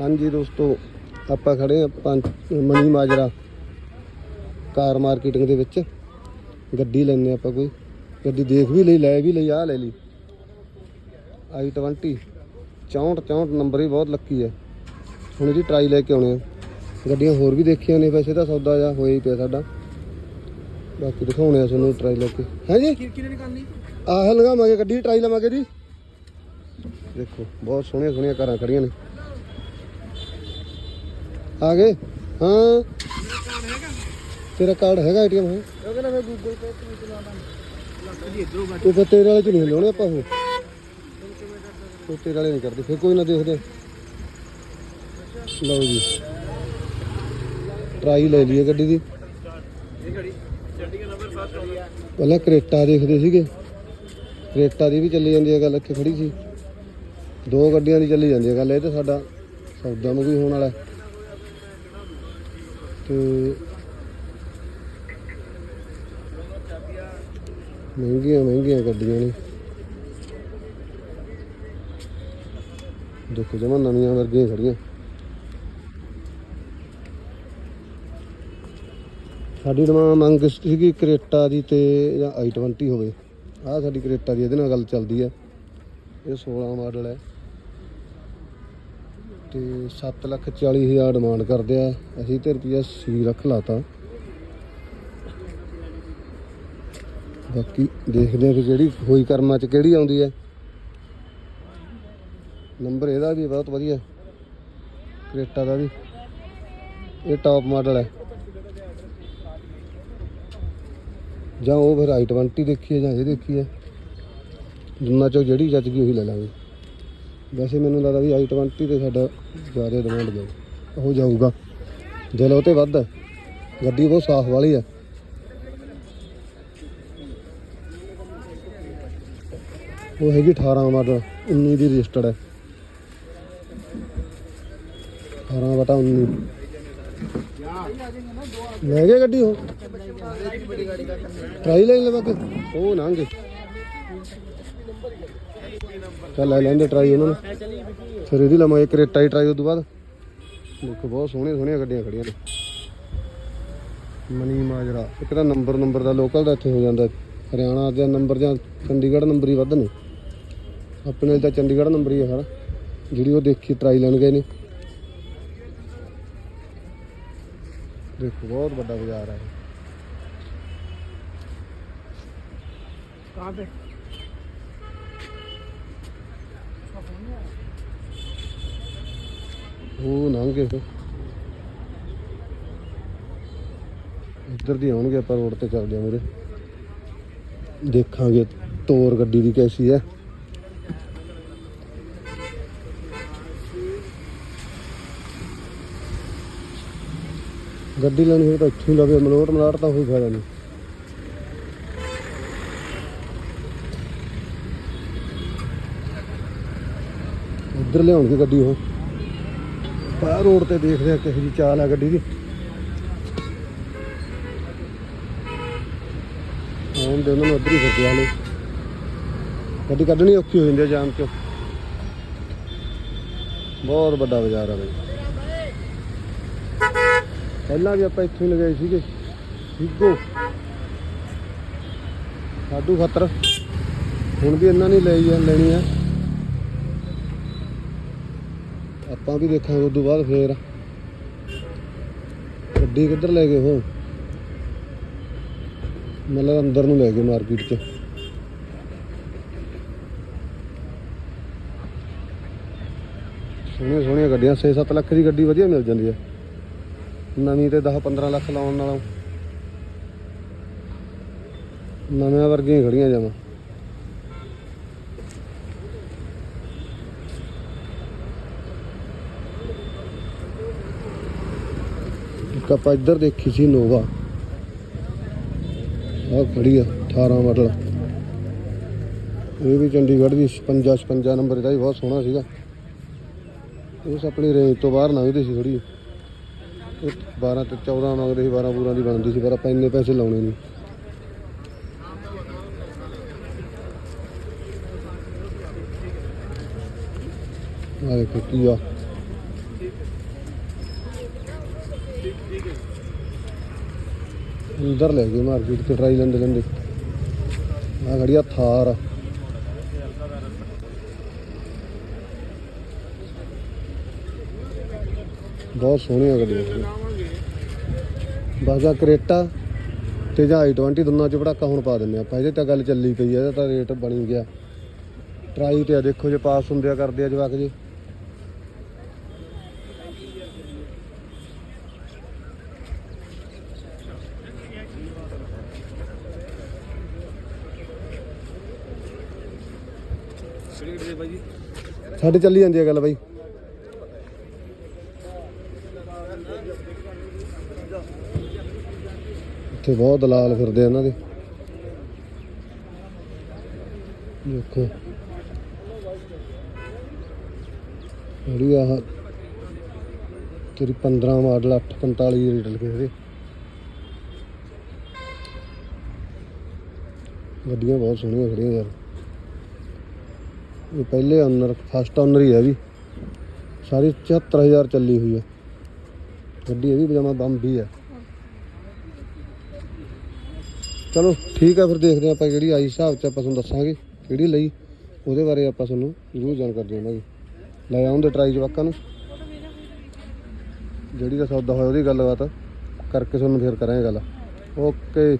ਹਾਂਜੀ ਦੋਸਤੋ ਆਪਾਂ ਖੜੇ ਆ ਪੰਜ ਮਨੀ ਮਾਜਰਾ ਕਾਰ ਮਾਰਕੀਟਿੰਗ ਦੇ ਵਿੱਚ। ਗੱਡੀ ਲੈਣੇ ਆਪਾਂ ਕੋਈ। ਗੱਡੀ ਦੇਖ ਵੀ ਲਈ ਲੈ ਵੀ ਲਈ ਆ ਲੈ ਲਈ। ਆਈ 20 64 64 ਨੰਬਰ ਹੀ ਬਹੁਤ ਲੱਕੀ ਹੈ। ਹੁਣ ਇਹਦੀ ਟਰਾਈ ਲੈ ਕੇ ਆਉਣੇ ਆ ਗੱਡੀਆਂ ਹੋਰ ਵੀ ਦੇਖੀਆਂ ਨੇ ਵੈਸੇ ਤਾਂ ਸੌਦਾ ਜਾ ਹੋਇਆ ਹੀ ਪਿਆ ਸਾਡਾ। ਬਾਕੀ ਦਿਖਾਉਣੇ ਆ ਤੁਹਾਨੂੰ ਟਰਾਈ ਲੈ ਕੇ। ਹੈ ਜੀ? ਕਿਹਨੇ ਨਿਕਾਲਣੀ? ਆਹ ਲਗਾਵਾਂਗੇ ਗੱਡੀ ਟਰਾਈ ਲਵਾਂਗੇ ਜੀ। ਦੇਖੋ ਬਹੁਤ ਸੋਹਣੀਆਂ ਸੋਹਣੀਆਂ ਕਾਰਾਂ ਖੜੀਆਂ ਨੇ। ਆ ਗਏ? ਹਾਂ। ਤੇਰਾ ਕਾਰਡ ਹੈਗਾ ਏਟੀਐਮ ਹੈ। ਉਹ ਕਹਿੰਦਾ ਮੈਂ ਗੂਗਲ ਪੇ ਤੋਂ ਚਲਾਉਣਾ ਲੱਗ ਫਿਰ ਤੇਰੇ ਵਾਲੇ ਚ ਨਹੀਂ ਲਾਉਣੇ ਆਪਾਂ ਉਹ ਉਹ ਤੇਰੇ ਵਾਲੇ ਨਹੀਂ ਕਰਦੇ, ਫਿਰ ਕੋਈ ਨਾ ਦੇਖਦੇ। ਲਓ ਜੀ। ਟਰਾਈ ਲੈ ਲਈਏ ਗੱਡੀ ਦੀ। ਪਹਿਲਾਂ ਕਰੇਟਾ ਦੇਖਦੇ ਸੀਗੇ। ਕਰੇਟਾ ਦੀ ਵੀ ਚੱਲੀ ਜਾਂਦੀ ਹੈ ਗੱਲ, ਇੱਥੇ ਖੜੀ ਸੀ। ਦੋ ਗੱਡੀਆਂ ਦੀ ਚੱਲੀ ਜਾਂਦੀ ਹੈ ਗੱਲ, ਇਹ ਤਾਂ ਸਾਡਾ ਸੌਦਾ ਨੂੰ ਵੀ ਹੋਣ ਵਾਲਾ ਤੇ ਮਹਿੰਗੀਆਂ ਮਹਿੰਗੀਆਂ ਗੱਡੀਆਂ ਨੇ। ਦੇਖੋ ਜਮਾ ਨਵੀਆਂ ਵਰਗੀਆਂ ਖੜੀਆਂ। ਸਾਡੀ ਡਿਮਾਂਡ ਮੰਗ ਸੀਗੀ ਕਰੇਟਾ ਦੀ ਤੇ ਜਾਂ i20 ਹੋਵੇ। ਆਹ ਸਾਡੀ ਕਰੇਟਾ ਦੀ ਇਹਦੇ ਨਾਲ ਗੱਲ ਚੱਲਦੀ ਹੈ। ਇਹ 16 ਮਾਡਲ ਹੈ। ਤੇ 7 ਲੱਖ 40 ਹਜ਼ਾਰ ਡਿਮਾਂਡ ਕਰਦੇ ਆ। ਅਸੀਂ ਤੇ ਰੁਪਿਆ 80 ਲੱਖ ਲਾਤਾ। ਬਾਕੀ ਦੇਖਦੇ ਆ ਕਿ ਜਿਹੜੀ ਹੋਈ ਕਰਮਾਂ ਚ, ਕਿਹੜੀ ਆਉਂਦੀ ਹੈ ਨੰਬਰ ਇਹਦਾ ਵੀ ਬਹੁਤ ਵਧੀਆ। ਕਰੇਟਾ ਦਾ ਵੀ। ਇਹ ਟਾਪ ਮਾਡਲ ਹੈ ਜਾਂ ਉਹ ਫਿਰ i20 ਦੇਖੀਏ ਜਾਂ ਇਹ ਦੇਖੀਏ। ਦੋਨਾਂ ਚੋਂ ਜਿਹੜੀ ਜੱਜ ਗਈ ਉਹੀ ਲੈ ਲਾਂਗੇ। ਵੈਸੇ ਮੈਨੂੰ ਲੱਗਦਾ ਵੀ i20 ਤੇ ਸਾਡਾ ਜ਼ਿਆਦਾ ਡਿਮਾਂਡ ਜਾਊ ਉਹ ਜਾਊਗਾ। ਦਿਲ ਉਹ ਤੇ ਵੱਧ ਹੈ। ਗੱਡੀ ਬਹੁਤ ਸਾਫ਼ ਵਾਲੀ ਹੈ। ਉਹ ਹੈਗੀ 18 ਮਾਡਲ 19 ਦੀ ਰਜਿਸਟਰਡ ਹੈ। 18 ਬਟਾ 19 ਲੈ ਗਏ ਗੱਡੀ ਉਹ? ਬੜੀ ਟਰਾਈ ਲੈ ਲਵਾ ਕੇ। ਉਹ ਨਾਂਗੇ ਚੱਲ ਲੈ ਲੈਂਦੇ ਟਰਾਈ ਉਹਨਾਂ ਨੂੰ। ਫਿਰ ਇਹਦੀ ਲਵਾਂਗੇ ਕਰੇਟਾ ਹੀ ਟਰਾਈ ਉਸ ਤੋਂ ਬਾਅਦ। ਦੇਖੋ, ਬਹੁਤ ਸੋਹਣੀਆਂ ਸੋਹਣੀਆਂ ਗੱਡੀਆਂ ਖੜੀਆਂ ਨੇ। ਮਨੀ ਮਾਜਰਾ। ਇੱਕ ਤਾਂ ਨੰਬਰ ਨੰਬਰ ਦਾ ਲੋਕਲ ਦਾ ਇੱਥੇ ਹੋ ਜਾਂਦਾ। ਹਰਿਆਣਾ ਦਾ ਨੰਬਰ ਜਾਂ ਚੰਡੀਗੜ੍ਹ ਨੰਬਰ ਹੀ ਵੱਧ ਨੇ। ਆਪਣੇ ਤਾਂ ਚੰਡੀਗੜ੍ਹ ਨੰਬਰ ਹੀ ਹੈ ਸਾਰਾ। ਜਿਹੜੀ ਉਹ ਦੇਖੀ ਟਰਾਈ ਲੈਣ ਗਏ ਨੇ। ਦੇਖੋ, ਬਹੁਤ ਵੱਡਾ ਬਾਜ਼ਾਰ ਹੈ ਕਹਾਂ पे ਉਹ ਲੰਘੇ ਫਿਰ। ਇੱਧਰ ਦੀ ਆਉਣਗੇ ਆਪਾਂ ਰੋਡ ਤੇ ਚੱਲਦੇ ਆ ਮੇਰੇ ਦੇਖਾਂਗੇ ਤੋਰ ਗੱਡੀ ਦੀ ਕੈਸੀ ਹੈ। ਗੱਡੀ ਲੈਣੀ ਹੋਵੇ ਤਾਂ ਇੱਥੋਂ ਹੀ ਲਵੇ ਮਲੋਟ ਮਲਾਟ ਤਾਂ ਹੋਈ ਫਾਇਦਾ ਨਹੀਂ। ਇੱਧਰ ਲਿਆਉਣਗੇ ਗੱਡੀ ਉਹ। ਬਾਹਰ ਰੋਡ ਤੇ ਦੇਖਦੇ ਆ ਕਿਹੋ ਜੀ ਚਾਲ ਆ ਗੱਡੀ ਦੀ। ਆਉਣ ਦੇ ਉਹਨਾਂ ਨੂੰ ਅੱਧਰੀ ਫਿਰਦੇ ਹਾਲੇ ਗੱਡੀ ਕੱਢਣੀ ਔਖੀ ਹੋ ਜਾਂਦੀ ਆ ਜਾਮ ਚੋਂ ਬਹੁਤ ਵੱਡਾ ਬਾਜ਼ਾਰ ਆ ਬਈ। ਪਹਿਲਾਂ ਵੀ ਆਪਾਂ ਇੱਥੋਂ ਹੀ ਲਗਾਏ ਸੀਗੇ। ਹੀਗੋ ਸਾਡੂ ਖਤਰ। ਹੁਣ ਵੀ ਇਹਨਾਂ ਨੇ ਲਈ ਲੈਣੀ ਆ। ਆਪਾਂ ਵੀ ਦੇਖਾਂਗੇ ਉਦੋਂ ਬਾਅਦ ਫੇਰ। ਗੱਡੀ ਕਿੱਧਰ ਲੈ ਗਏ ਉਹ? ਮਤਲਬ ਅੰਦਰ ਨੂੰ ਲੈ ਗਏ ਮਾਰਕੀਟ 'ਚ। ਸੋਹਣੀਆਂ ਸੋਹਣੀਆਂ ਗੱਡੀਆਂ 6-7 ਲੱਖ ਦੀ ਗੱਡੀ ਵਧੀਆ ਮਿਲ ਜਾਂਦੀ ਹੈ ਨਵੀਂ ਤੇ 10-15 ਲੱਖ ਲਾਉਣ ਨਾਲੋਂ। ਨਵੀਆਂ ਵਰਗੀਆਂ ਖੜੀਆਂ ਜਾਵਾਂ। ਇੱਕ ਆਪਾਂ ਇੱਧਰ ਦੇਖੀ ਸੀ ਨੋਵਾ। ਆਹ ਖੜੀ ਆ 18 ਮਾਡਲ ਇਹ ਵੀ ਚੰਡੀਗੜ੍ਹ ਦੀ 56 56 ਨੰਬਰ ਦਾ ਵੀ ਬਹੁਤ ਸੋਹਣਾ ਸੀਗਾ। ਉਸ ਆਪਣੀ ਰੇਂਜ ਤੋਂ ਬਾਹਰ ਲੰਘਦੀ ਸੀ ਥੋੜੀ ਇਹ 12 ਤੇ 14 ਮੰਗਦੇ ਸੀ 12 ਪੂਰਾਂ ਦੀ ਬਣਦੀ ਸੀ, ਪਰ ਆਪਾਂ ਇੰਨੇ ਪੈਸੇ ਲਾਉਣੇ ਨਹੀਂ। ਆ ਦੇਖੋ ਕੀ ਆ। ਅੰਦਰ ਲੈ ਗਏ ਮਾਰਕੀਟ ਤੇ ਟਰਾਈ ਲੈਂਦੇ ਲੈਂਦੇ। ਆ ਖੜੀ ਆ। ਥਾਰ ਬਹੁਤ ਸੋਹਣੀਆਂ ਗੱਡੀਆਂ। ਬਸ ਜਾਂ ਕਰੇਟਾ ਤੇ ਜਾਂ i20 ਦੋਨਾਂ ਚ ਪਟਾਕਾ ਹੁਣ ਪਾ ਦਿੰਦੇ ਆਪਾਂ। ਇਹਦੇ ਤਾਂ ਗੱਲ ਚੱਲੀ ਪਈ ਆ, ਇਹਦਾ ਤਾਂ ਰੇਟ ਬਣੀ ਗਿਆ। ਟਰਾਈ ਤੇ ਆ ਦੇਖੋ ਜੇ ਪਾਸ ਹੁੰਦੇ ਆ ਕਰਦੇ ਆ ਜਵਾਕ ਜੀ। ਕਿਹੜੀ ਗੱਡੀ ਦੇ ਜੀ ਸਾਡੇ ਚੱਲੀ ਜਾਂਦੀ ਆ ਗੱਲ ਬਾਈ। ਇੱਥੇ ਬਹੁਤ ਦਲਾਲ ਫਿਰਦੇ ਆ ਇਹਨਾਂ ਦੇ। ਦੇਖੋ। ਜਿਹੜੀ ਆਹ ਤੇਰੀ 15 ਮਾਡਲ 845 ਦੀ ਰੇਟ ਲਿਖੇ ਗੱਡੀਆਂ ਬਹੁਤ ਸੋਹਣੀਆਂ ਖੜੀਆਂ ਯਾਰ। ਇਹ ਪਹਿਲੇ ਓਨਰ ਫਸਟ ਓਨਰ ਹੀ ਹੈ ਵੀ ਸਾਰੀ 74000 ਚੱਲੀ ਹੋਈ ਹੈ ਗੱਡੀ ਇਹ ਵੀ ਪਜਾਮਾ ਬੰਬ ਵੀ ਹੈ ਚਲੋ ਠੀਕ ਆ, ਫਿਰ ਦੇਖਦੇ ਹਾਂ ਆਪਾਂ ਜਿਹੜੀ ਆਈ ਹਿਸਾਬ ਚ ਆਪਾਂ ਤੁਹਾਨੂੰ ਦੱਸਾਂਗੇ ਕਿਹੜੀ ਲਈ। ਉਹਦੇ ਬਾਰੇ ਆਪਾਂ ਤੁਹਾਨੂੰ ਜ਼ਰੂਰ ਜਾਣਕਾਰੀ ਦੇਵਾਂਗੇ। ਲੈ ਆਉਂਦੇ ਟਰਾਈ ਜਵਾਕਾਂ ਨੂੰ। ਜਿਹੜੀ ਦਾ ਸੌਦਾ ਹੋਇਆ ਉਹਦੀ ਗੱਲਬਾਤ ਕਰਕੇ ਤੁਹਾਨੂੰ ਫਿਰ ਕਰਾਂਗੇ ਗੱਲ। ਓਕੇ